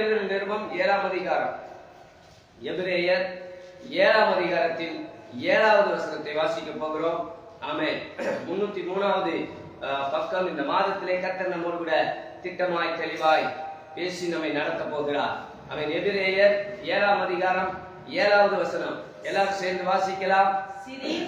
எழுதின நிருபம் ஏழாம் அதிகாரம். எபிரேயர் ஏழாம் அதிகாரத்தின் ஏழாவது வசனத்தை வாசிக்க போகிறோம். ஆமென். முன்னூத்தி மூணாவது பக்கம் இந்த மாதத்திலே கர்த்தர் நம்மோடு கூட திட்டமாய் தெளிவாய் பேசி நம்மை நடத்த போகிறார். அவன் எபிரேயர் ஏழாம் அதிகாரம் ஏழாவது வசனம். எல்லாரும் சேர்ந்து வாசிக்கலாம்.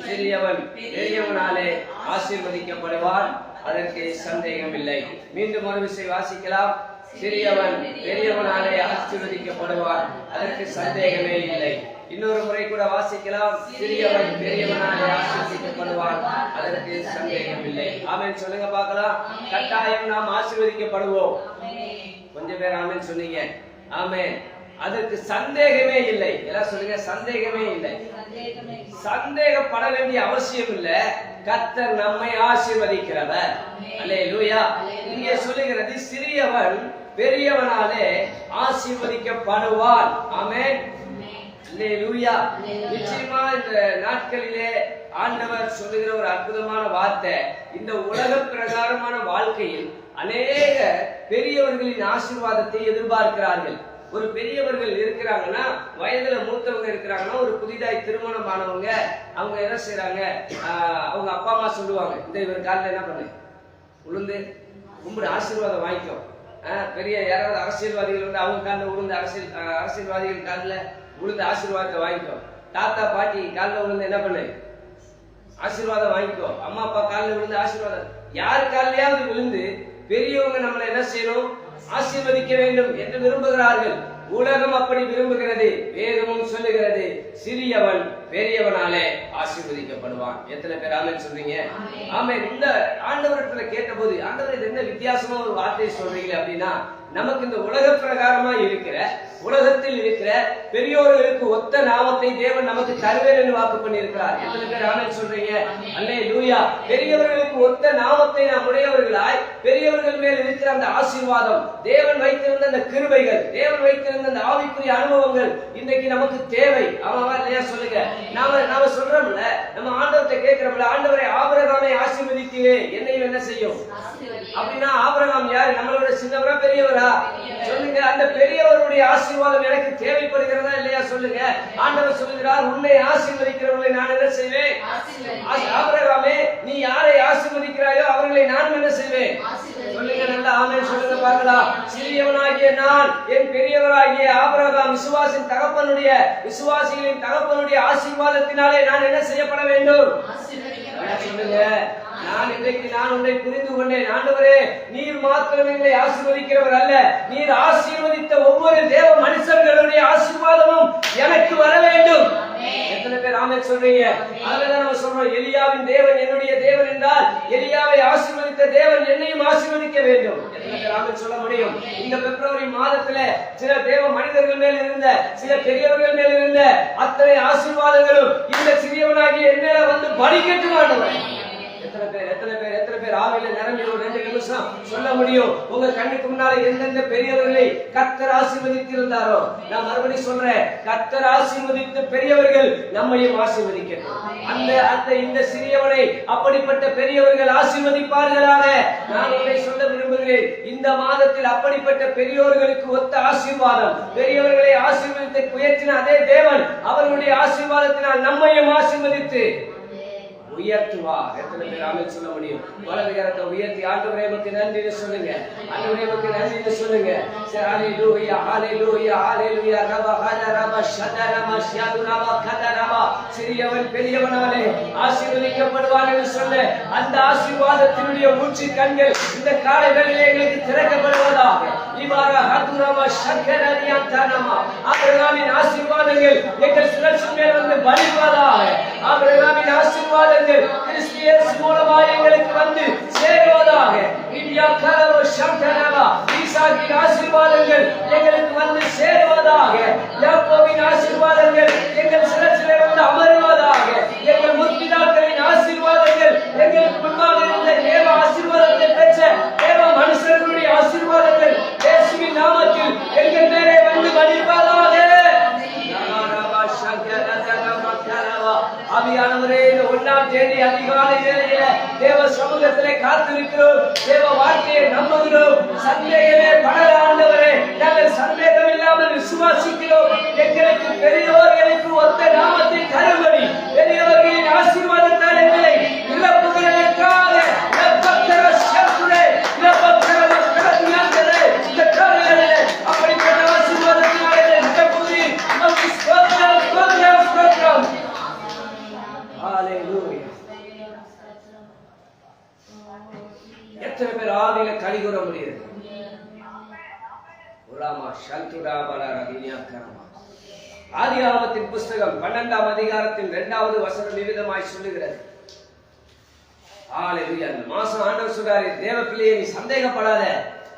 சிறியவன் பெரியவனாலே ஆசீர்வதிக்கப்படுவான். அதற்கு சந்தேகம் இல்லை மீண்டும் ஒரு விசை வாசிக்கலாம். சிறியவன் பெரியவனாலே ஆசீர்வதிக்கப்படுவான். அதற்கு சந்தேகமே இல்லை. இன்னொரு முறை கூட வாசிக்கலாம். சிறியவன் பெரியவனாலே ஆசீர்வதிக்கப்படுவான். அதற்கு சந்தேகம் இல்லை ஆமென். சொல்லுங்க பார்க்கலாம். கட்டாயம் நாம் ஆசீர்வதிக்கப்படுவோம். கொஞ்சம் பேர் ஆமென் சொன்னீங்க. ஆமென். அதற்கு சந்தேகமே இல்லை. எல்லாம் சொல்லுங்க சந்தேகமே இல்லை. சந்தேகப்பட வேண்டிய அவசியம் இல்ல. கர்த்தர் நம்மை ஆசீர்வதிக்கிறவர். அல்லேலூயா. இங்கே சொல்லுகிறது சிறியவன் பெரியவனாலே ஆசீர்வதிக்கப்படுவான். ஆமென். நிச்சயமா இந்த நாட்களிலே ஆண்டவர் சொல்லுகிற ஒரு அற்புதமான வார்த்தை இந்த உலக பிரகாரமான வாழ்க்கையில் அநேக பெரியவர்களின் ஆசீர்வாதத்தை எதிர்பார்க்கிறார்கள். ஒரு பெரியவர்கள் இருக்கிறாங்கன்னா வயதுல மூத்தவங்க இருக்கிறாங்கன்னா ஒரு புதிதாய் திருமணம் ஆனவங்க அவங்க என்ன செய்றாங்க? ஆஹ் அவங்க அப்பா அம்மா சொல்லுவாங்க இந்த இவர் காலில் என்ன பண்ணு? உளுந்து கும்பிடு ஆசீர்வாதம் வாங்கிக்கோ. ஆஹ் பெரிய யாராவது அரசியல்வாதிகள் வந்து அவங்க காலில் உளுந்து அரசியல் அரசியல்வாதிகள் காலில் உளுந்து ஆசீர்வாதத்தை வாங்கிக்கோ. தாத்தா பாட்டி காலில் உழுந்து என்ன பண்ணு? ஆசீர்வாதம் வாங்கிக்கோ. அம்மா அப்பா காலில் விழுந்து ஆசீர்வாதம். யார் காலையாவது விழுந்து பெரியவங்க நம்மளை என்ன செய்யணும்? ஆசீர்வதிக்க வேண்டும் என்று விரும்புகிறார்கள். உலகம் அப்படி விரும்புகிறது வேதமும் சொல்லுகிறது. சிறியவன் பெரியவனாலே ஆசீர்வதிக்கப்படுவான். எத்தனை பேர் ஆமென் சொல்றீங்க? ஆமென். இந்த ஆண்டவரத்துல கேட்டபோது ஆண்டவர் இது என்ன வித்தியாசமா ஒரு வார்த்தை சொல்றீங்க அப்படின்னா நமக்கு இந்த உலக பிரகாரமா இருக்கிற உலகத்தில் இருக்கிற பெரியோர்களுக்கு ஒத்த நாமத்தை தேவன் நமக்கு தருவேன் என்று வாக்கு பண்ணியிருக்கிறார். எத்தனை பேர் ஆமென் சொல்றீங்க? அல்லே லூயா பெரியவர்களுக்கு ஒத்த நாமத்தை நாம் உடையவர்களாய் பெரியவர்கள் மேல் இருக்கிற அந்த ஆசீர்வாதம் தேவன் வைத்திருந்த அந்த கிருபைகள் தேவன் வைத்திருந்த அந்த ஆவிக்குரிய அனுபவங்கள் இன்றைக்கு நமக்கு தேவை. ஆமாவா இல்லையா? சொல்லுங்க. நாம நாம சொல்றோம்ல நம்ம ஆண்டவத்தை கேட்கிறோம்ல ஆண்டவரை ஆபரகாமை ஆசீர்வதிக்கிறே என்னையும் என்ன செய்யும்? அப்படின்னா ஆபிரகாம் யாரு? நம்மளோட சின்னவரா பெரியவரா? சொல்லுங்க அந்த பெரியவருடைய ஆசீர்வாதம் எனக்கு தேவைப்படுகிறதா இல்லையா? சொல்லுங்க. ஆண்டவர் சொல்லுகிறார் உன்னை ஆசீர்வதிக்கிறவர்களை நான் என்ன செய்வேன்? ஆபிரகாமே நீ யாரை ஆசீர்வதிக்கிறாயோ அவர்களை நான் என்ன செய்வேன்? சொல்லுங்க நல்லா ஆமென் சொல்லுங்க பார்க்கலாம் சிறியவனாகிய நான் என் பெரியவராகிய ஆபிரகாம் விசுவாசின் தகப்பனுடைய விசுவாசிகளின் தகப்பனுடைய ஆசீர்வாதத்தினாலே நான் என்ன செய்யப்பட வேண்டும்? சொல்லுங்க. நான் இன்றைக்கு நான் உன்னை புரிந்து கொண்டேன். ஆண்டவரே நீர் மாத்திரம் எங்களை ஆசீர்வதிக்கிறவர் அல்ல. நீர் ஆசீர்வதித்த ஒவ்வொரு தேவ மனுஷர்களுடைய ஆசீர்வாதமும் எனக்கு வர வேண்டும். எத்தனை பேர் ஆமென் சொல்றீங்க? அதுலதான் நம்ம சொல்றோம் எலியாவின் தேவன் என்னுடைய தேவன் என்றால் எலியாவை ஆசீர்வதித்த தேவன் என்னையும் ஆசீர்வதிக்க வேண்டும். எத்தனை பேர் ஆமென் சொல்ல முடியும்? இந்த பிப்ரவரி மாதத்துல சில தேவ மனிதர்கள் மேல் இருந்த சில பெரியவர்கள் மேல் இருந்த அத்தனை ஆசீர்வாதங்களும் இந்த சிறியவனாகிய என் மேல வந்து பேர் எத்தனை காலையில நிரம்பி ஒரு ரெண்டு நிமிஷம் சொல்ல முடியும். உங்க கண்ணுக்கு முன்னால எந்தெந்த பெரியவர்களை கத்தர் ஆசீர்வதித்திருந்தாரோ நான் மறுபடியும் சொல்றேன் கத்தர் ஆசீர்வதித்த பெரியவர்கள் நம்மையும் ஆசீர்வதிக்கட்டும். அந்த அந்த இந்த சிறியவனை அப்படிப்பட்ட பெரியவர்கள் ஆசீர்வதிப்பார்களாக? நான் உங்களை சொல்ல விரும்புகிறேன் இந்த மாதத்தில் அப்படிப்பட்ட பெரியோர்களுக்கு ஒத்த ஆசீர்வாதம். பெரியவர்களை ஆசீர்வதித்து உயர்த்தின அதே தேவன் அவர்களுடைய ஆசீர்வாதத்தினால் நம்மையும் ஆசீர்வதித்து உயர்த்துவா எத்தனை பேர் ஆமென் சொல்ல முடியும்? வலது கரத்தை உயர்த்தி ஆண்டவரே உமக்கு நன்றின்னு சொல்லுங்க. ஆண்டவரே உமக்கு நன்றின்னு சொல்லுங்க. சரி ஆலை லூயா ஆலை லூயா ஆலை லூயா ரப ஹத ரப ஷத ரப ஷியாது ரப கத ரப. சிறியவன் பெரியவனாலே ஆசீர்வதிக்கப்படுவான் என்று சொல்ல. அந்த ஆசீர்வாதத்தினுடைய மூச்சு கண்கள் இந்த காலை வேளையிலே எங்களுக்கு திறக்கப்படுவதாக. இவ்வாறு ஹதுரம சக்கரதியம் தனமா ஆபிரகாமின் ஆசீர்வாதங்கள் எங்கள் சுழற்சி மேல் வந்து பலிப்பதாக ஆபிரகாமின் ஆசீர்வாதங்கள் கிறிஸ்து இயேசு மூலமாக எங்களுக்கு வந்து சேருவதாக. இந்தியா கரவ சங்கரவா ஈசாக்கின் ஆசீர்வாதங்கள் எங்களுக்கு வந்து சேருவதாக. யாக்கோவின் நம்புகிறோம் தேவ வார்த்தையை நம்புகிறோம் சந்தேகமே படல ஆண்டவரே நாங்கள் சந்தேகம் இல்லாமல் விசுவாசிக்கிறோம். எங்களுக்கு பெரியோர்களுக்கு ஒத்த நாமத்தை கரு ஆதியாகமத்தின் புஸ்தகம் பன்னெண்டாம் அதிகாரத்தின் இரண்டாவது வசனம் விவிதமாய் சொல்லுகிறது. மாசம் ஆண்டவர் சொல்றாரு தேவ பிள்ளையே நீ சந்தேகப்படாத.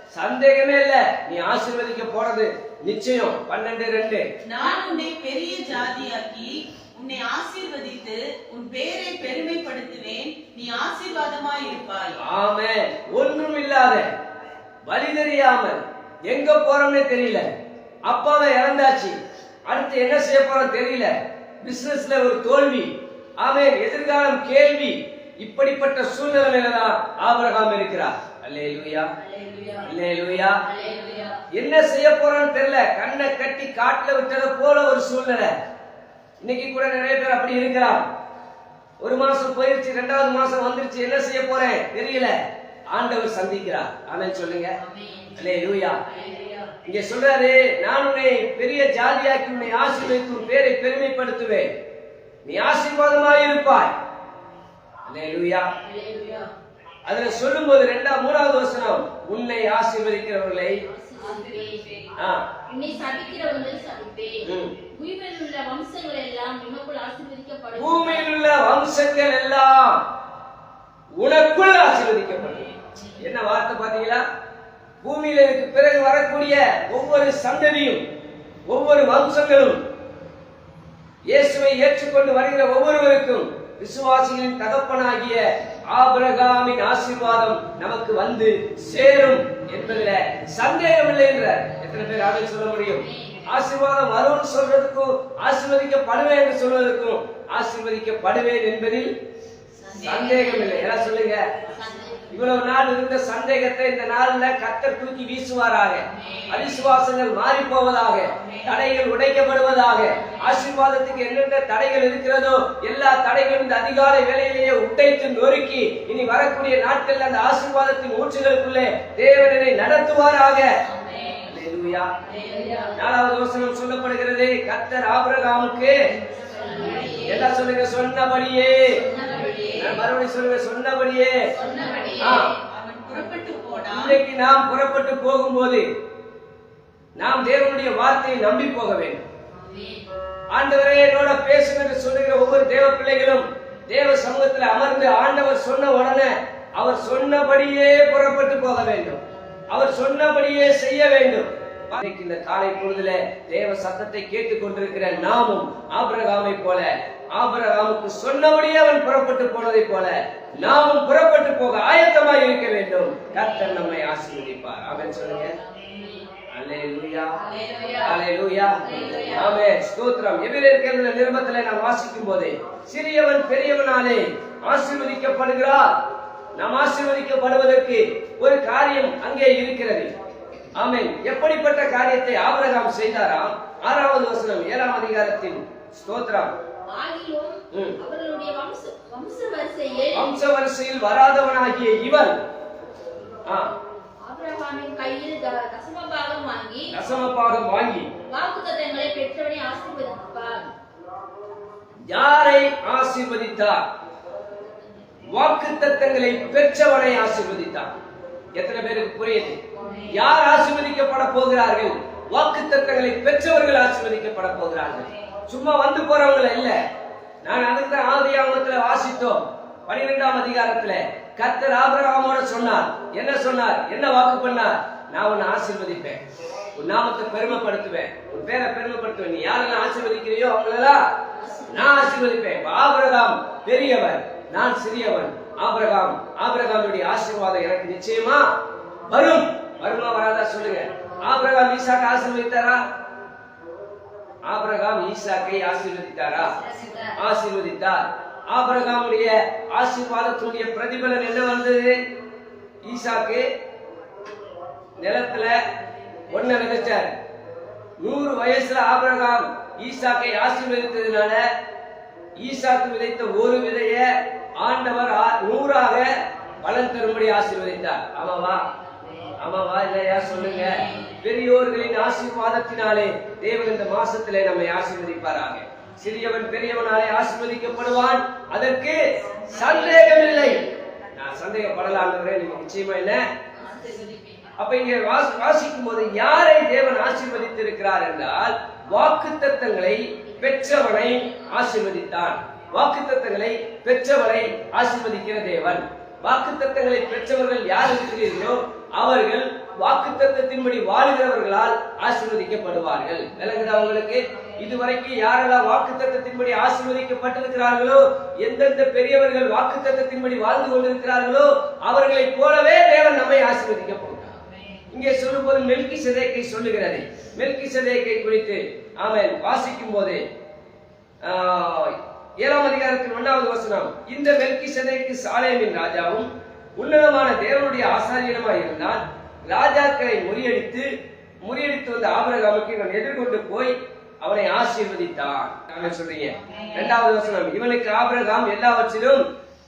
சந்தேகமே இல்ல. நீ ஆசீர்வதிக்க போறது நிச்சயம். பன்னெண்டு ரெண்டு. நான் உன்னை பெரிய ஜாதியாக்கி உன்னை ஆசீர்வதித்து உன் பேரை பெருமைப்படுத்துவேன். நீ ஆசீர்வாதமாய் இருப்பாய். ஆமே ஒன்றும் இல்லாத வழி தெரியாமல் எங்க போறோம்னே தெரியல. அப்பாவை இறந்தாச்சு. அடுத்து என்ன செய்ய போறோம் தெரியல. பிசினஸ்ல ஒரு தோல்வி. ஆமே எதிர்காலம் கேள்வி. இப்படிப்பட்ட சூழ்நிலையில தான் ஆபிரகாம் இருக்கிறார். என்ன செய்ய போறோம்னு தெரியல. கண்ணை கட்டி காட்டுல விட்டதை போல ஒரு சூழ்நிலை. இன்னைக்கு கூட நிறைய பேர் அப்படி இருக்கிறான் ஒரு மாசம் போயிருச்சு ரெண்டாவது மாசம் வந்துருச்சு. என்ன செய்ய போறேன் தெரியல. ஆண்டவர் சந்திக்கிறார். ஆமென் சொல்லுங்க. இங்க சொல்றாரு நான் உன்னை பெரிய ஜாதியாக்கி உன்னை ஆசீர்வதித்து உன் பேரை பெருமைப்படுத்துவேன். நீ ஆசீர்வாதமாய் இருப்பாய். அதுல சொல்லும்போது ரெண்டாம் மூணாவது வசனம் உன்னை ஆசீர்வதிக்கிறவர்களை பூமியில் உள்ள வம்சங்கள் எல்லாம் உனக்குள் ஆசீர்வதிக்கப்படும் என்ன வார்த்தை பாத்தீங்களா பூமியில பிறகு வரக்கூடிய ஒவ்வொரு சந்ததியும் ஒவ்வொரு வம்சங்களும் இயேசுவை ஏற்றுக்கொண்டு வருகிற ஒவ்வொருவருக்கும் விசுவாசிகளின் தகப்பனாகிய ஆபிரகாமின் ஆசீர்வாதம் நமக்கு வந்து சேரும் என்பதுல சந்தேகம் இல்லை எத்தனை பேர் அதை சொல்ல முடியும்? ஆசீர்வாதம் வரும்னு சொல்றதுக்கும் ஆசீர்வதிக்கப்படுவேன் என்று சொல்வதற்கும் ஆசீர்வதிக்கப்படுவேன் என்பதில் சந்தேகம் இல்லை எல்லாம் சொல்லுங்க? இவ்வளவு நாள் இருந்த சந்தேகத்தை இந்த நாள்ல கத்தர் தூக்கி வீசுவாராக. அவிசுவாசங்கள் மாறி போவதாக தடைகள் உடைக்கப்படுவதாக ஆசீர்வாதத்துக்கு என்னென்ன தடைகள் இருக்கிறதோ எல்லா தடைகளும் இந்த அதிகாலை வேலையிலேயே உடைத்து நொறுக்கி இனி வரக்கூடிய நாட்கள்ல அந்த ஆசீர்வாதத்தின் ஊற்றுகளுக்குள்ளே தேவனை நடத்துவாராக. நாலாவது வசனம் சொல்லப்படுகிறது கத்தர் ஆபிரகாமுக்கு எல்லாம் சொல்லுங்க? சொன்னபடியே. மறுபடியும் சொல்லுங்க சொன்னபடியே. இன்றைக்கு நாம் புறப்பட்டு போகும்போது நாம் தேவனுடைய வார்த்தையை நம்பி போக வேண்டும். ஆண்டவரே என்னோட பேசும் என்று சொல்லுகிற ஒவ்வொரு தேவ பிள்ளைகளும் தேவ சமூகத்தில் அமர்ந்து ஆண்டவர் சொன்ன உடனே அவர் சொன்னபடியே புறப்பட்டு போக வேண்டும். அவர் சொன்னபடியே செய்ய வேண்டும். இந்த காலை பொழுதுல தேவ சத்தத்தை கேட்டுக் கொண்டிருக்கிற நாமும் ஆபிரகாமை போல ஆபிரகாமுக்கு சொன்னபடியே அவன் புறப்பட்டு போனதை போல நாமும் புறப்பட்டு போக ஆயத்தமாய் இருக்க வேண்டும். கர்த்தர் நம்மை ஆசீர்வதிப்பார். அவன் சொல்லுங்க. நிருபத்திலே நாம் வாசிக்கும் போதே சிறியவன் பெரியவனாலே ஆசீர்வதிக்கப்படுகிறார். நாம் ஆசீர்வதிக்கப்படுவதற்கு ஒரு காரியம் அங்கே இருக்கிறது. ஆமென். எப்படிப்பட்ட காரியத்தை ஆபிரகாம் செய்தாராம்? ஆறாவது வசனம் ஏழாம் அதிகாரத்தின் ஸ்தோத்திரம். ஆகிலும் ம். அவர்களுடைய வம்ச வம்ச வரிசையில் வம்ச வரிசையில் வராதவனாகிய இவன் ஆ, ஆபிரகாமின் கையில் த- தசமபாகம் வாங்கி தசமபாகம் வாங்கி வாக்குத்தத்தங்களை பெற்றவனை ஆசீர்வதிப்பார். யாரை ஆசீர்வதித்தார்? வாக்கு தத்தங்களை பெற்றவனை ஆசீர்வதித்தார். எத்தனை பேருக்கு புரியுது? யார் ஆசீர்வதிக்கப்பட போகிறார்கள்? வாக்கு தத்தங்களை பெற்றவர்கள் ஆசீர்வதிக்கப்பட போகிறார்கள். சும்மா வந்து போறவங்க இல்ல. நான் அதுக்கு தான் ஆமத்துல வாசித்தோம். பனிரெண்டாம் அதிகாரத்துல கர்த்தர் ஆபிரகாமோட சொன்னார். என்ன சொன்னார்? என்ன வாக்கு பண்ணார்? நான் உன்னை ஆசீர்வதிப்பேன். உன் நாமத்தை பெருமைப்படுத்துவேன். உன் பேரை பெருமைப்படுத்துவேன். நீ யாரெல்லாம் ஆசீர்வதிக்கிறியோ அவங்களெல்லாம் நான் ஆசீர்வதிப்பேன். ஆபரகாம் ஆபிரகாம் பெரியவர். நான் சிறியவன். ஆபிரகாம் ஆபிரகாமுடைய ஆசீர்வாதம் எனக்கு நிச்சயமா வரும். வருமா வராதா சொல்லுங்க. ஆபிரகாம் ஈசாக்கு ஆசீர்வதித்தாரா? ஆபிரகாம் ஈசாக்கை ஆசீர்வதித்தாரா? ஆசீர்வதித்தார். ஆபிரகாமுடைய ஆசீர்வாதத்துடைய பிரதிபலன் என்ன வந்தது ஈசாக்கு நிலத்துல ஒன்ன விதைச்சார் நூறு வயசுல ஆபிரகாம் ஈசாக்கை ஆசீர்வதித்ததுனால ஈசாக்கு விதைத்த ஒரு விதைய ஆண்டவர் நூறாக பலன் தரும்படி ஆசீர்வதித்தார். ஆமாவா? ஆமாவா இல்லையா? சொல்லுங்க. பெரியோர்களின் ஆசீர்வாதத்தினாலே தேவன் இந்த மாசத்திலே நம்மை ஆசீர்வதிப்பாராக. சிறியவன் பெரியவனாலே ஆசீர்வதிக்கப்படுவான். அதற்கு சந்தேகம் இல்லை நான் சந்தேகப்படலாம் நீங்க நிச்சயமா என்ன? அப்ப இங்க வாசிக்கும் போது யாரை தேவன் ஆசீர்வதித்திருக்கிறார் என்றால் வாக்குத்தத்தங்களை பெற்றவனை ஆசீர்வதித்தான். வாக்குத்தத்தங்களை பெற்றவனை ஆசீர்வதிக்கிற தேவன். வாக்குத்தத்தங்களை பெற்றவர்கள் யார் இருக்கிறீர்களோ அவர்கள் வாக்குத்தத்தத்தின்படி வாழுகிறவர்களால் ஆசீர்வதிக்கப்படுவார்கள். விளங்குதா உங்களுக்கு? இதுவரைக்கும் யாரெல்லாம் வாக்குத்தத்தத்தின்படி ஆசீர்வதிக்கப்பட்டிருக்கிறார்களோ எந்தெந்த பெரியவர்கள் வாக்குத்தத்தத்தின்படி வாழ்ந்து கொண்டிருக்கிறார்களோ அவர்களைப் போலவே தேவன் நம்மை ஆசீர்வதிக்க போகிறார். இங்கே சொல்லும்போது மெல்கி சதேக்கை சொல்லுகிறது. மெல்கி சதேக்கை குறித்து அவன் வாசிக்கும் போது ஆஹ், ஏழாம் அதிகாரத்தின் ஒன்றாவது வசனம் இந்த மெல்கி சதேக்கு சாலேமின் ராஜாவும் உன்னதமான தேவனுடைய ஆசாரியனுமாய் இருந்தான் ராஜாக்களை முறியடித்து முறியடித்து வந்த ஆபரகாமுக்கு இவன் எதிர்கொண்டு போய் அவனை ஆசீர்வதித்தான். சொல்றீங்க? இரண்டாவது வசனம் இவனுக்கு ஆபரகாம் எல்லாவற்றிலும்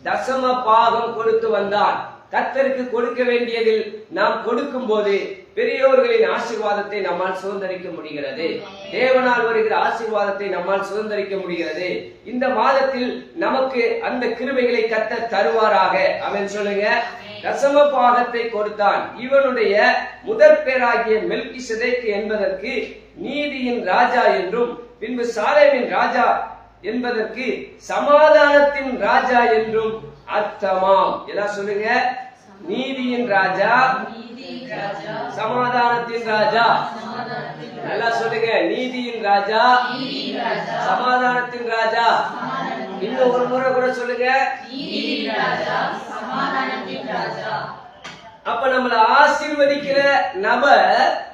தசம பாகம் கொடுத்து வந்தான். கத்தருக்கு கொடுக்க வேண்டியதில் நாம் கொடுக்கும் போது பெரியோர்களின் ஆசீர்வாதத்தை நம்மால் சுதந்திரிக்க முடிகிறது. தேவனால் வருகிற ஆசீர்வாதத்தை நம்மால் சுதந்திரிக்க முடிகிறது. இந்த மாதத்தில் நமக்கு அந்த கிருமைகளை கத்த தருவாராக. அவன் சொல்லுங்க. தசம பாகத்தை கொடுத்தான். இவனுடைய முதற் பேராகிய மெல்கி என்பதற்கு நீதியின் ராஜா என்றும் பின்பு சாலேமின் ராஜா என்பதற்கு சமாதானத்தின் ராஜா என்றும் அர்த்தமாம் எல்லாம் சொல்லுங்க? நீதியின் ராஜா. சமாதானத்தின் ராஜா. நல்லா சொல்லுங்க. நீதியின் ராஜா. சமாதானத்தின் ராஜா. இன்னும் ஒரு முறை கூட சொல்லுங்க. அப்ப நம்மள ஆசீர்வதிக்கிற நபர்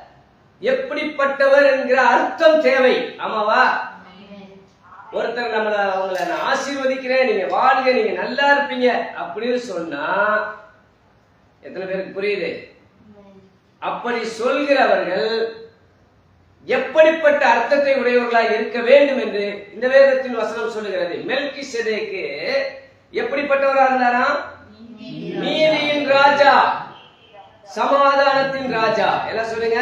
எப்படிப்பட்டவர் என்கிற அர்த்தம் தேவை. ஆமாவா? ஒருத்தர் நம்மள அவங்கள நான் ஆசீர்வதிக்கிறேன் நீங்க வாழ்க நீங்க நல்லா இருப்பீங்க அப்படின்னு சொன்னா எத்தனை பேருக்கு புரியுது? அப்படி சொல்கிறவர்கள் எப்படிப்பட்ட அர்த்தத்தை உடையவர்களாய் இருக்க வேண்டும் என்று இந்த வேதத்தின் வசனம் சொல்லுகிறது. மெல்கி செதேக்கு எப்படிப்பட்டவரா இருந்தாராம் நீதியின் ராஜா. சமாதானத்தின் ராஜா. எல்லாம் சொல்லுங்க.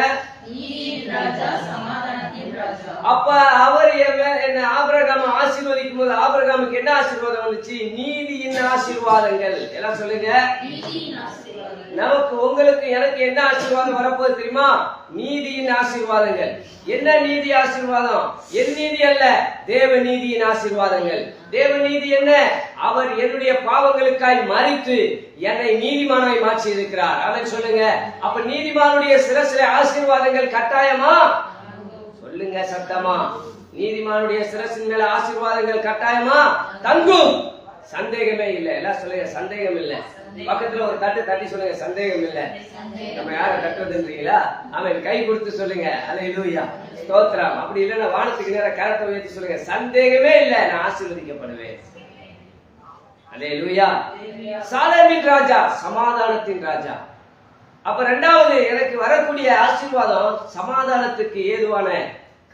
அப்ப அவர் என்ன ஆபிரகாம ஆசீர்வதிக்கும் போது ஆபிரகாமுக்கு என்ன ஆசீர்வாதம் வந்துச்சு? நீதியின் ஆசீர்வாதங்கள். எல்லாம் சொல்லுங்க. நமக்கு உங்களுக்கு எனக்கு என்ன ஆசீர்வாதம் வரப்போகுது தெரியுமா? நீதியின் ஆசீர்வாதங்கள். என்ன நீதி ஆசீர்வாதம்? என் நீதி அல்ல தேவ நீதியின் ஆசீர்வாதங்கள். தேவ நீதி என்ன? அவர் என்னுடைய பாவங்களுக்காய் மறித்து என்னை நீதிமானாய் மாற்றி இருக்கிறார் அவன் சொல்லுங்க. அப்ப நீதிமானுடைய சில சில ஆசீர்வாதங்கள் கட்டாயமா? சொல்லுங்க சத்தமா. நீதிமானுடைய சிரசின் மேல ஆசீர்வாதங்கள் கட்டாயமா? தங்கும். சந்தேகமே இல்ல. எல்லாம் சொல்லுங்க சந்தேகம் இல்ல. பக்கத்துல ஒரு தட்டு தட்டி சொல்லுங்க சந்தேகம் இல்ல. நம்ம யார தட்டுறதுன்றீங்களா? அவன் கை கொடுத்து சொல்லுங்க. அலை லூயா ஸ்தோத்திரம். அப்படி இல்லைன்னா வானத்துக்கு நேரம் கரத்தை உயர்த்தி சொல்லுங்க. சந்தேகமே இல்ல. நான் ஆசீர்வதிக்கப்படுவேன். அலே லூயா சாலமின் ராஜா சமாதானத்தின் ராஜா. அப்ப ரெண்டாவது எனக்கு வரக்கூடிய ஆசீர்வாதம் சமாதானத்துக்கு ஏதுவான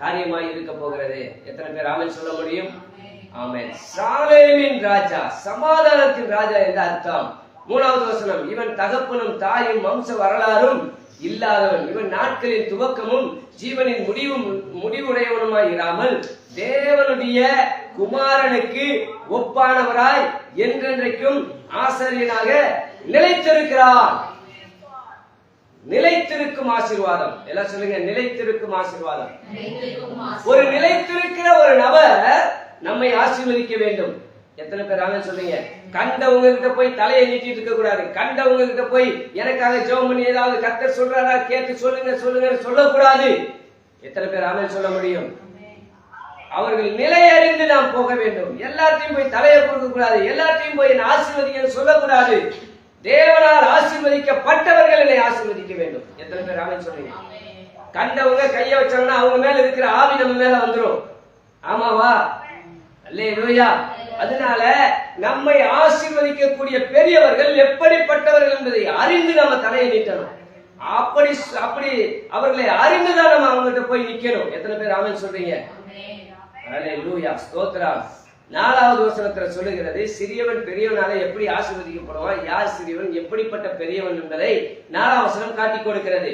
காரியமாய் இருக்க போகிறது. எத்தனை பேர் ஆமன் சொல்ல முடியும்? ஆமென். சாலேமின் ராஜா சமாதானத்தின் ராஜா என்ற அர்த்தம். மூணாவது வசனம் இவன் தகப்பனும் தாயும் வம்ச வரலாறும் இல்லாதவன். இவன் நாட்களின் துவக்கமும் ஜீவனின் முடிவும் முடிவுடையவனுமாய் இராமல் தேவனுடைய குமாரனுக்கு ஒப்பானவராய் என்றென்றைக்கும் ஆசிரியனாக நிலைத்திருக்கிறான். நிலைத்திருக்கும் ஆசீர்வாதம். எல்லாம் சொல்லுங்க நிலைத்திருக்கும் ஆசீர்வாதம். ஒரு நிலைத்திருக்கிற ஒரு நபர் நம்மை ஆசீர்வதிக்க வேண்டும். எத்தனை பேர் ஆமென் சொல்றீங்க? கண்டவங்க கிட்ட போய் தலையை நீட்டிட்டு இருக்க கூடாது. கண்டவங்க கிட்ட போய் எனக்காக ஜெபம் பண்ணி ஏதாவது கர்த்தர் சொல்றாரா? கேட்டு சொல்லுங்க சொல்லுங்க சொல்லக்கூடாது. எத்தனை பேர் ஆமென் சொல்ல முடியும்? அவர்கள் நிலை அறிந்து நாம் போக வேண்டும். எல்லாத்தையும் போய் தலையை கொடுக்க கூடாது எல்லாத்தையும் போய் ஆசீர்வதிக்க சொல்லக்கூடாது. தேவனால் ஆசீர்வதிக்கப்பட்டவர்கள் என்னை ஆசீர்வதிக்க வேண்டும். எத்தனை பேர் ஆமென் சொல்றீங்க? கண்டவங்க கைய வச்சாங்கன்னா அவங்க மேல இருக்கிற ஆவி நம்ம மேல வந்துரும். ஆமாவா? அல்லேலூயா. அதனால நம்மை ஆசீர்வதிக்கக்கூடிய பெரியவர்கள் எப்படிப்பட்டவர்கள் என்பதை அறிந்து நம்ம தலையை நீட்டணும். அப்படி அப்படி அவர்களை அறிந்துதான் நம்ம அவங்ககிட்ட போய் நிக்கணும். எத்தனை பேர் ஆமென் சொல்றீங்க? அல்லேலூயா. ஸ்தோத்திரம். நாலாவது வசனத்துல சொல்லுகிறது சிறியவன் பெரியவனால எப்படி ஆசீர்வதிக்கப்படுவான்? யார் சிறியவன்? எப்படிப்பட்ட பெரியவன் என்பதை நாலாம் வசனம் காட்டிக் கொடுக்கிறது.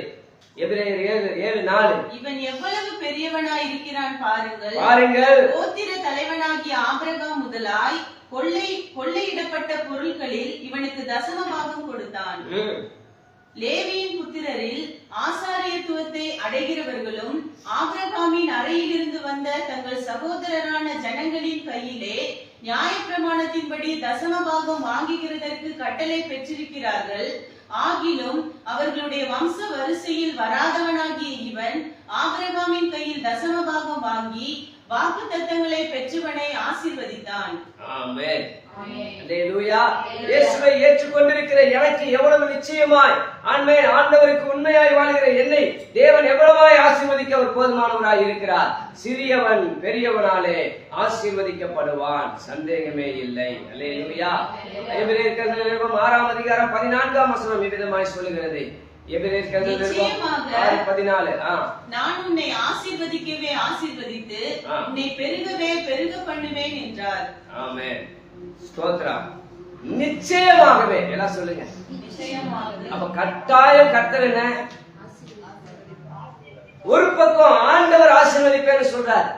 எபிரேயர் ஏழு ஏழு நாலு. இவன் எவ்வளவு பெரியவனாய் இருக்கிறான் பாருங்கள். பாருங்கள். கோத்திர தலைவனாகிய ஆபிரகாம் முதலாய் கொள்ளை கொள்ளையிடப்பட்ட பொருட்களில் இவனுக்கு தசம பாகம் கொடுத்தான். லேவியின் புத்திரரில் ஆசாரியத்துவத்தை அடைகிறவர்களும் ஆபிரகாமின் அறையிலிருந்து வந்த தங்கள் சகோதரரான ஜனங்களின் கையிலே நியாயப்பிரமாணத்தின்படி தசமபாகம் வாங்குகிறதற்கு கட்டளை பெற்றிருக்கிறார்கள். ஆகிலும் அவர்களுடைய வம்ச வரிசையில் வராதவனாகிய இவன் ஆபிரகாமின் கையில் தசமபாகம் வாங்கி வாக்கு தத்தங்களை பெற்றவனை ஆசிர்வதித்தான். இயேசுவை ஏற்றுக்கொண்டிருக்கிற எனக்கு எவ்வளவு நிச்சயமாய்? ஆண்மையின் ஆண்டவருக்கு உண்மையாய் வாழ்கிற என்னை தேவன் எவ்வளவாய் ஆசீர்வதிக்க அவர் போதுமானவராய் இருக்கிறார்? சிறியவன் பெரியவனாலே ஆசீர்வதிக்கப்படுவான். சந்தேகமே இல்லை. அல்லேலூயா. ஆறாம் அதிகாரம் பதினான்காம் வசனம் இவ்விதமாய் சொல்லுகிறது. நான் உன்னை ஆசீர்வதிக்கவே ஆசீர்வதித்து. உன்னை பெருகவே பெருக பண்ணுவேன் என்றார். ஆமென். ஸ்தோத்திரம். நிச்சயமாகவே எல்லாம் சொல்லுங்க. அப்ப கட்டாயம் கர்த்தர் என்ன? ஒரு பக்கம் ஆண்டவர் ஆசீர்வதிப்பேன்னு சொல்றார்.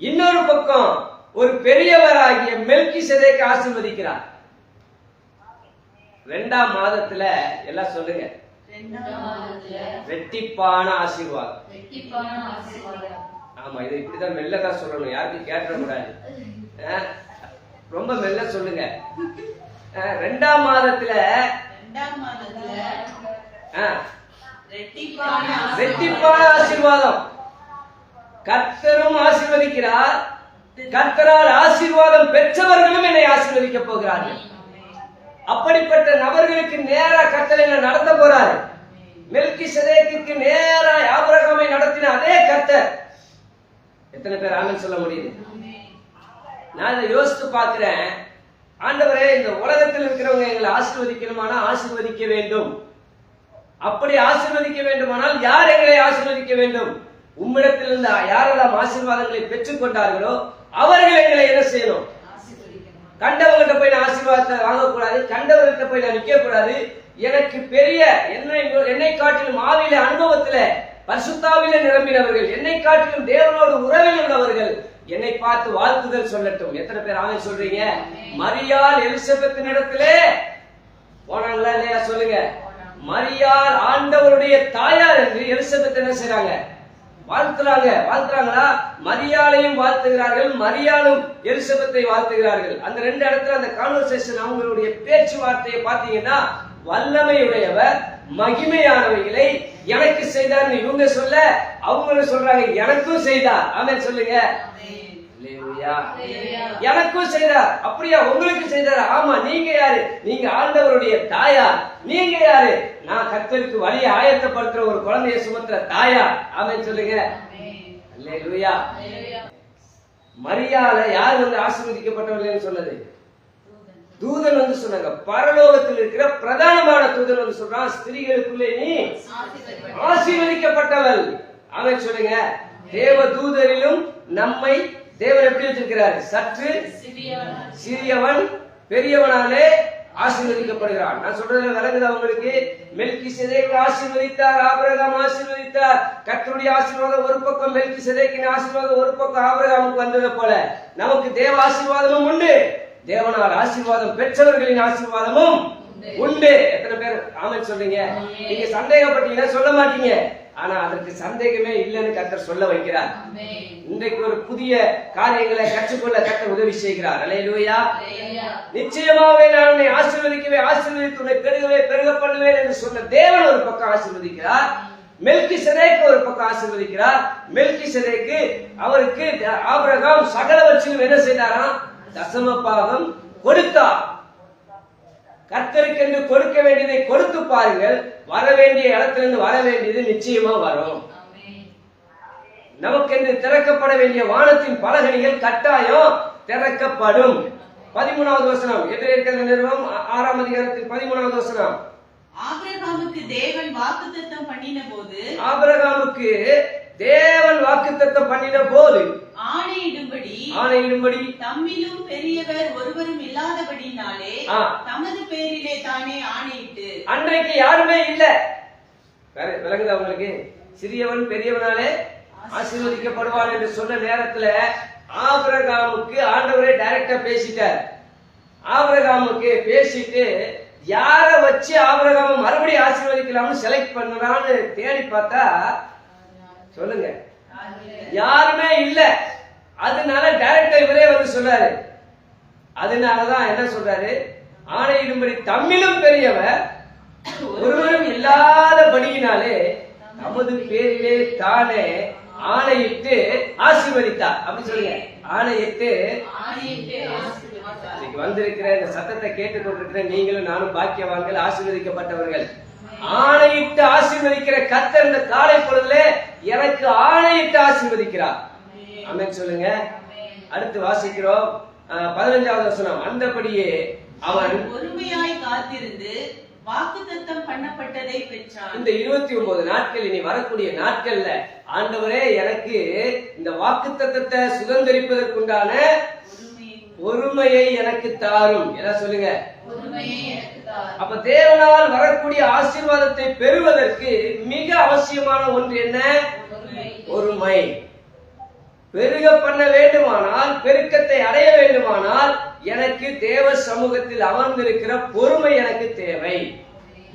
இன்னொரு பக்கம் ஒரு பெரியவராகிய மெல்கி செதைக்கு ஆசீர்வதிக்கிறார். ரெண்டாம் மாதத்துல எல்லாம் சொல்லுங்க. ரெட்டிப்பான ஆசீர்வாதம். ஆமா இதை இப்படிதான் மெல்லதான் சொல்லணும். யாருக்கும் கேட்டக்கூடாது அஹ், ரொம்ப மெல்ல சொல்லுங்க. ரெண்டாம் மாதத்துல ரெட்டிப்பான ஆசீர்வாதம். கர்த்தரும் ஆசீர்வதிக்கிறார். கர்த்தரால் ஆசீர்வாதம் பெற்றவர்களும் என்னை ஆசீர்வதிக்க போகிறார்கள். அப்படிப்பட்ட நபர்களுக்கு நேரா கர்த்தர் என்ன நடத்த போறாரு. மெல்கி சதேக்கு நேரா ஆபிரகாமை நடத்தின அதே கர்த்தர். எத்தனை பேர் ஆமென் சொல்ல முடியுது? நான் இதை யோசித்து பார்க்கிறேன். ஆண்டவரே இந்த உலகத்தில் இருக்கிறவங்க எங்களை ஆசீர்வதிக்கணுமானா ஆசீர்வதிக்க வேண்டும். அப்படி ஆசீர்வதிக்க வேண்டுமானால் யார் எங்களை ஆசீர்வதிக்க வேண்டும்? உம்மிடத்திலிருந்து யாரெல்லாம் ஆசீர்வாதங்களை பெற்றுக் கொண்டார்களோ அவர்கள் எங்களை என்ன செய்யணும்? கண்டவர்கிட்ட போய் நான் ஆசீர்வாதத்தை வாங்கக்கூடாது கண்டவர்கிட்ட போய் நான் நிற்க கூடாது எனக்கு பெரிய என்னை என்னை காட்டிலும் ஆவியில அனுபவத்துல பரிசுத்தாவில நிரம்பினவர்கள் என்னை காட்டிலும் தேவனோடு உறவில் உள்ளவர்கள் என்னை பார்த்து வாழ்த்துதல் சொல்லட்டும். எத்தனை பேர் ஆமென் சொல்றீங்க? மரியாள் எலிசபெத்தின் இடத்திலே. போனாங்களா இல்லையா? சொல்லுங்க. மரியாள் ஆண்டவருடைய தாயார் என்று எலிசபெத் என்ன செய்றாங்க? வாழ்த்துறாங்க. வாழ்த்துறாங்களா? மரியாளையும் வாழ்த்துகிறார்கள். மரியாளும் எலிசபெத்தை வாழ்த்துகிறார்கள். அந்த ரெண்டு இடத்துல அந்த கான்வர்சேஷன் அவங்களுடைய பேச்சுவார்த்தையை பார்த்தீங்கன்னா வல்லமையுடையவர் மகிமையானவைகளை செய்தார்னு இவங்க சொல்ல அவங்க சொல்றாங்க எனக்கும் செய்தார். ஆமென் சொல்லுங்க. எனக்கும் செய்தார். அப்படியா? உங்களுக்கு செய்தார்? ஆமா நீங்க யாரு? நீங்க ஆண்டவருடைய தாயார். நீங்க யாரு? நான் கர்த்தருக்கு வழியை ஆயத்தப்படுத்துற ஒரு குழந்தைய சுமத்துற தாயார். ஆமென் சொல்லுங்க. மரியாதை யார் வந்து ஆசீர்வதிக்கப்பட்டவர்கள் சொன்னது தூதன் வந்து சொன்னாங்க பரலோகத்தில் இருக்கிற பிரதானமான தூதன் வந்து சொல்றான் ஸ்திரீகளுக்குள்ளே நீ ஆசீர்வதிக்கப்பட்டவள். அவன் சொல்லுங்க தேவ தூதரிலும் நம்மை தேவர் எப்படி வச்சிருக்கிறார்? சற்று சிறியவன் பெரியவனாலே ஆசீர்வதிக்கப்படுகிறான். நான் சொல்றது விளங்குது அவங்களுக்கு மெல்கி சிதைக்கு ஆசீர்வதித்தார் ஆபிரகாம் ஆசீர்வதித்தார். கத்தருடைய ஆசீர்வாதம் ஒரு பக்கம் மெல்கி சிதைக்கின் ஆசீர்வாதம் ஒரு பக்கம் ஆபிரகாமுக்கு வந்தது போல நமக்கு தேவ ஆசீர்வாதமும் உண்டு. தேவனால் ஆசீர்வாதம் பெற்றவர்களின் ஆசீர்வாதமும் உண்டு. எத்தனை பேர் ஆமென் சொல்றீங்க? நீங்க சந்தேகப்பட்டீங்கன்னா சொல்ல மாட்டீங்க. ஆனா அதற்கு சந்தேகமே இல்லைன்னு கர்த்தர் சொல்ல வைக்கிறார். இன்றைக்கு ஒரு புதிய காரியங்களை கற்றுக்கொள்ள கர்த்தர் உதவி செய்கிறார். அல்லேலூயா நிச்சயமாவே நான் உன்னை ஆசீர்வதிக்கவே ஆசீர்வதித்து உன்னை பெருகவே பெருக பண்ணுவேன் என்று சொன்ன தேவன் ஒரு பக்கம் ஆசீர்வதிக்கிறார். மெல்கி செதேக்கு ஒரு பக்கம் ஆசீர்வதிக்கிறார். மெல்கி செதேக்கு அவருக்கு ஆபிரகாம் சகலவற்றிலும் என்ன செய்தாராம்? தசம பாகம் கொடுத்தார் கர்த்தருக்கென்று கொடுக்க வேண்டியதை கொடுத்து பாருங்கள். வர வேண்டிய இடத்திலிருந்து வர வேண்டியது நிச்சயமா வரும். நமக்கென்று திறக்கப்பட வேண்டிய வானத்தின் பலகணிகள் கட்டாயம் திறக்கப்படும். பதிமூணாவது வசனம். எதிரே இருக்கிற நிறுவனம் ஆறாம் அதிகாரத்தில் பதிமூணாவது வசனம். ஆபிரகாமுக்கு தேவன் வாக்குத்தத்தம் பண்ணின போது ஆபிரகாமுக்கு தேவன் வாக்குத்தத்தம் பண்ணின போது ஆணையிடும்படி ஆணையிடும்படி தம்மிலும் பெரியவர் ஒருவரும் இல்லாதபடினாலே. தமது பேரிலே தானே ஆணையிட்டு. அன்றைக்கு யாருமே இல்ல. விளங்குதா உங்களுக்கு? சிறியவன் பெரியவனாலே ஆசீர்வதிக்கப்படுவான் என்று சொன்ன நேரத்துல ஆபிரகாமுக்கு ஆண்டவரே டைரக்டா பேசிட்டார். ஆபிரகாமுக்கு பேசிட்டு யார வச்சு ஆபிரகாம மறுபடியும் ஆசீர்வதிக்கலாம்னு செலக்ட் பண்ணலாம்னு தேடி பார்த்தா சொல்லுங்க. யாருமே இல்ல. அதனால டைரக்டா இவரே வந்து சொல்றாரு அதனாலதான் என்ன சொல்றாரு? ஆணையிடும்படி தம்மிலும் பெரியவர் ஒருவரும் இல்லாதபடியினாலே நமது பேரிலே தானே ஆணையிட்டு ஆசீர்வதித்தார். அப்படி சொல்லுங்க. ஆணையிட்டு. இன்னைக்கு வந்திருக்கிற இந்த சத்தத்தை கேட்டுக்கொண்டிருக்கிற நீங்களும் நானும் பாக்கியவான்கள் ஆசீர்வதிக்கப்பட்டவர்கள். ஆணையிட்டு ஆசீர்வதிக்கிற கர்த்தர் இந்த காலை பொழுதுல எனக்கு ஆணையிட்டு ஆசீர்வதிக்கிறார். அமேன் சொல்லுங்க. அடுத்து வாசிக்கிறோம். பதினஞ்சாவது வசனம். அந்தபடியே அவன் பொறுமையாய் காத்திருந்து வாக்குத்தத்தம் பண்ணப்பட்டதை பெற்றான் இந்த இருபத்தி ஒன்பது நாட்கள் இனி வரக்கூடிய நாட்கள்ல ஆண்டவரே எனக்கு இந்த வாக்குத்தத்தத்தை சுதந்திரிப்பதற்குண்டான பொறுமையை எனக்கு தாரும். என்ன சொல்லுங்க? பொறுமையை அப்ப தேவனால் வரக்கூடிய ஆசீர்வாதத்தை பெறுவதற்கு மிக அவசியமான ஒன்று என்ன? பொறுமை பெருக பண்ண வேண்டுமானால் பெருக்கத்தை அடைய வேண்டுமானால் எனக்கு தேவ சமூகத்தில் அமர்ந்திருக்கிற பொறுமை எனக்கு தேவை.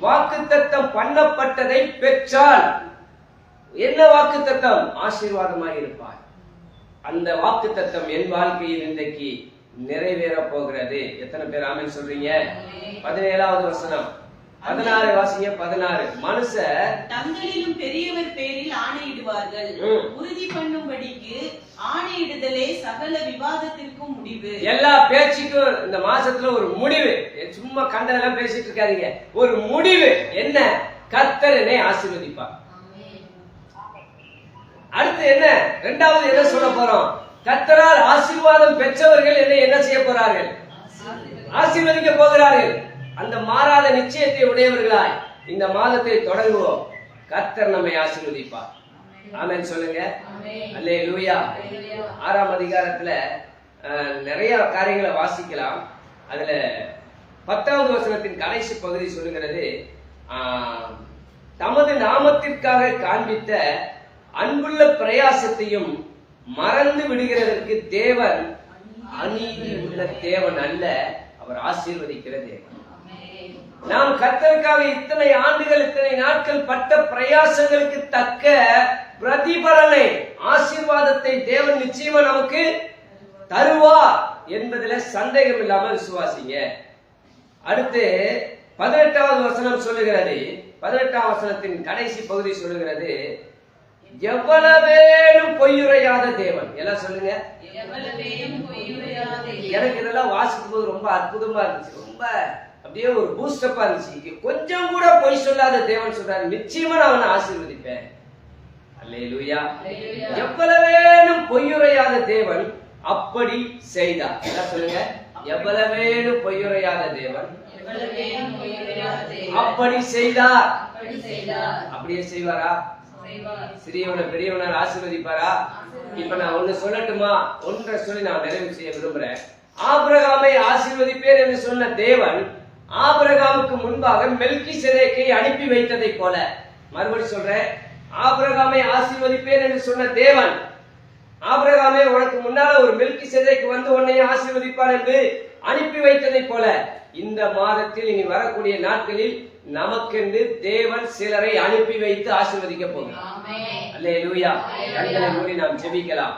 வாக்குத்தத்தம் பண்ணப்பட்டதை பெற்றால் என்ன வாக்குத்தத்தம்? ஆசீர்வாதமாக இருப்பார். அந்த வாக்குத்தத்தம் என் வாழ்க்கையில் இன்றைக்கு நிறைவேற போகிறது எத்தனை பேர் ஆமென் சொல்றீங்க? பதினேழாவது வசனம். பதினாறு வாசிங்க பதினாறு. மனுஷ தங்களிலும் பெரியவர் பேரில் ஆணையிடுவார்கள். உறுதி பண்ணும்படிக்கு ஆணையிடுதலே சகல விவாதத்திற்கும் முடிவு. எல்லா பேச்சுக்கும் இந்த மாசத்துல ஒரு முடிவு. சும்மா கண்டதெல்லாம் பேசிட்டு இருக்காதீங்க. ஒரு முடிவு. என்ன? கர்த்தர் என்னை ஆசீர்வதிப்பார். அடுத்து என்ன? இரண்டாவது என்ன சொல்ல போறோம்? கர்த்தரால் ஆசீர்வாதம் பெற்றவர்கள் என்னை என்ன செய்ய போறார்கள்? ஆசீர்வதிக்க போகிறார்கள். அந்த மாறாத நிச்சயத்தை உடையவர்களாய் இந்த மாதத்தை தொடங்குவோம். கர்த்தர் நம்மை ஆசீர்வதிப்பார். ஆமென் சொல்லுங்க. அல்லே லூயா. ஆறாம் அதிகாரத்துல நிறைய காரியங்களை வாசிக்கலாம். அதுல பத்தாவது வசனத்தின் கடைசி பகுதி சொல்லுகிறது ஆஹ், தமது நாமத்திற்காக காண்பித்த அன்புள்ள பிரயாசத்தையும் மறந்து விடுகிறதற்கு தேவன் அநீதி உள்ள தேவன் அல்ல. அவர் ஆசீர்வதிக்கிற தேவன். நாம் கர்த்தருக்காக இத்தனை ஆண்டுகள் இத்தனை நாட்கள் பட்ட பிரயாசங்களுக்கு தக்க பிரதிபலனை ஆசீர்வாதத்தை தேவன் நிச்சயமா நமக்கு தருவா என்பதுல சந்தேகம் இல்லாம விசுவாசிங்க. அடுத்து பதினெட்டாவது வசனம் சொல்லுகிறது. பதினெட்டாம் வசனத்தின் கடைசி பகுதி சொல்லுகிறது. எவ்வளவேனும் பொய்யுரையாத தேவன். எல்லாம் சொல்லுங்க. எனக்கு இதெல்லாம் வாசிக்கும் போது ரொம்ப அற்புதமா இருந்துச்சு. ரொம்ப அப்படியே ஒரு பூஸ்டப்பா இருந்துச்சு. கொஞ்சம் கூட பொய் சொல்லாத தேவன் சொல்றாரு. நிச்சயமா நான் அவனை ஆசீர்வதிப்பேன். அல்லேலூயா. எவ்வளவேனும் பொய்யுரையாத தேவன் அப்படி செய்தார். என்ன சொல்லுங்க. எவ்வளவேனும் பொய்யுரையாத தேவன். அப்படி செய்தார். அப்படி செய்தார். அப்படியே செய்வார்? சிறியவனை பெரியவனால் ஆசீர்வதிப்பாரா? இப்ப நான் ஒண்ணு சொல்லட்டுமா? ஒன்றை சொல்லி நான் நிறைவு செய்ய விரும்புறேன். ஆபிரகாமை ஆசீர்வதிப்பேன் என்று சொன்ன தேவன் ஆபிரகாமுக்கு முன்பாக மெல்கி சிறைக்கை அனுப்பி வைத்ததை போல. மறுபடி சொல்றேன். ஆபிரகாமை ஆசீர்வதிப்பேன் என்று சொன்ன தேவன் ஆபிரகாமே உனக்கு முன்னால ஒரு மெல்கி சிறைக்கு வந்து உன்னையும் ஆசீர்வதிப்பார் என்று அனுப்பி வைத்ததை போல. இந்த மாதத்தில் இனி வரக்கூடிய நாட்களில் நமக்கென்று தேவன் சிலரை அனுப்பி வைத்து ஆசீர்வதிக்க போகிறார். அல்லேலூயா. கண்களை மூடி நாம் ஜெபிக்கலாம்.